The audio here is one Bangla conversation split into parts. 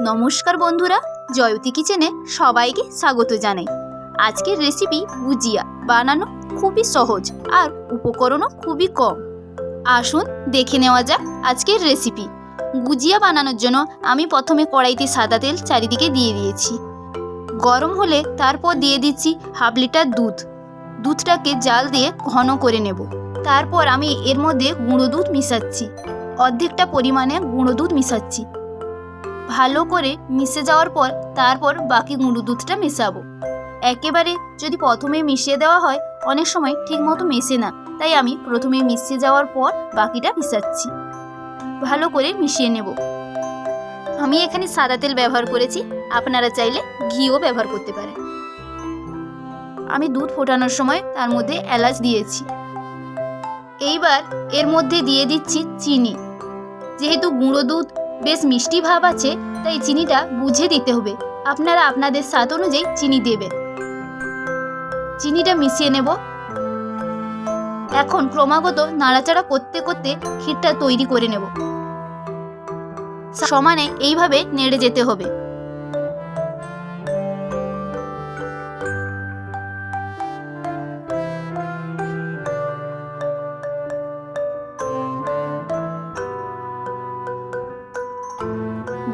নমস্কার বন্ধুরা, জয়তী কিচেনে সবাইকে স্বাগত জানাই। আজকের রেসিপি গুজিয়া বানানো খুবই সহজ আর উপকরণও খুবই কম। আসুন দেখে নেওয়া যাক আজকের রেসিপি গুজিয়া বানানোর জন্য আমি প্রথমে কড়াইতে সাদা তেল চারিদিকে দিয়ে দিয়েছি। গরম হলে তারপর দিয়ে দিচ্ছি হাফ লিটার দুধ। দুধটাকে জাল দিয়ে ঘন করে নেব। তারপর আমি এর মধ্যে গুঁড়ো দুধ মিশাচ্ছি। অর্ধেকটা পরিমাণে গুঁড়ো দুধ মিশাচ্ছি। ভালো করে মিশে যাওয়ার পর তারপর বাকি গুঁড়ো দুধটা মেশাবো। একেবারে যদি প্রথমে মিশিয়ে দেওয়া হয়, অনেক সময় ঠিকমতো মেশে না। তাই আমি প্রথমে মিশিয়ে যাওয়ার পর বাকিটা মিশাচ্ছি। ভালো করে মিশিয়ে নেব। আমি এখানে সাদা তেল ব্যবহার করেছি। আপনারা চাইলে ঘিও ব্যবহার করতে পারেন। আমি দুধ ফোটানোর সময় তার মধ্যে এলাচ দিয়েছি। এইবার এর মধ্যে দিয়ে দিচ্ছি চিনি। যেহেতু গুঁড়ো দুধ বেশ মিষ্টি ভাব আছে, তাই চিনিটা বুঝে দিতে হবে। আপনারা আপনাদের স্বাদ অনুযায়ী চিনি দেবেন। চিনিটা মিশিয়ে নেব। এখন ক্রমাগত নাড়াচাড়া করতে করতে ক্ষীরটা তৈরি করে নেব। সমানে এইভাবে নেড়ে যেতে হবে।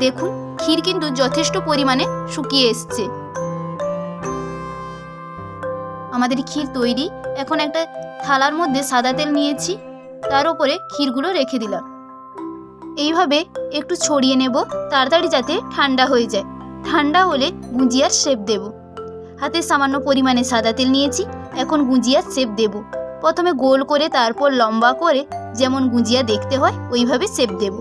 দেখুন, ক্ষীর কিন্তু যথেষ্ট পরিমাণে শুকিয়ে এসছে। আমাদের ক্ষীর তৈরি, এখন একটা থালার মধ্যে সাদা তেল নিয়েছি, তার উপরে ক্ষীরগুলো রেখে দিলাম। এইভাবে একটু ছড়িয়ে নেব, তাড়াতাড়ি যাতে ঠান্ডা হয়ে যায়। ঠান্ডা হলে গুঁজিয়ার শেপ দেব। হাতে সামান্য পরিমাণে সাদা তেল নিয়েছি, এখন গুঁজিয়ার শেপ দেব। প্রথমে গোল করে, তারপর লম্বা করে, যেমন গুঁজিয়া দেখতে হয়, ওইভাবে শেপ দেব।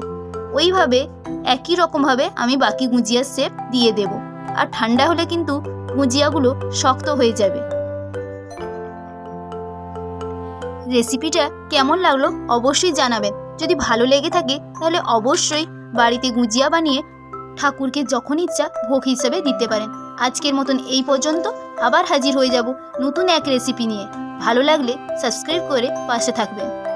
ওইভাবে একই রকমভাবে আমি বাকি গুঁজিয়ার শেপ দিয়ে দেব। আর ঠান্ডা হলে কিন্তু গুজিয়াগুলো শক্ত হয়ে যাবে। রেসিপিটা কেমন লাগল অবশ্যই জানাবেন। যদি ভালো লেগে থাকে, তাহলে অবশ্যই বাড়িতে গুঁজিয়া বানিয়ে ঠাকুরকে যখন ইচ্ছা ভোগ হিসেবে দিতে পারেন। আজকের মতন এই পর্যন্ত আবার হাজির হয়ে যাব নতুন এক রেসিপি নিয়ে। ভালো লাগলে সাবস্ক্রাইব করে পাশে থাকবেন।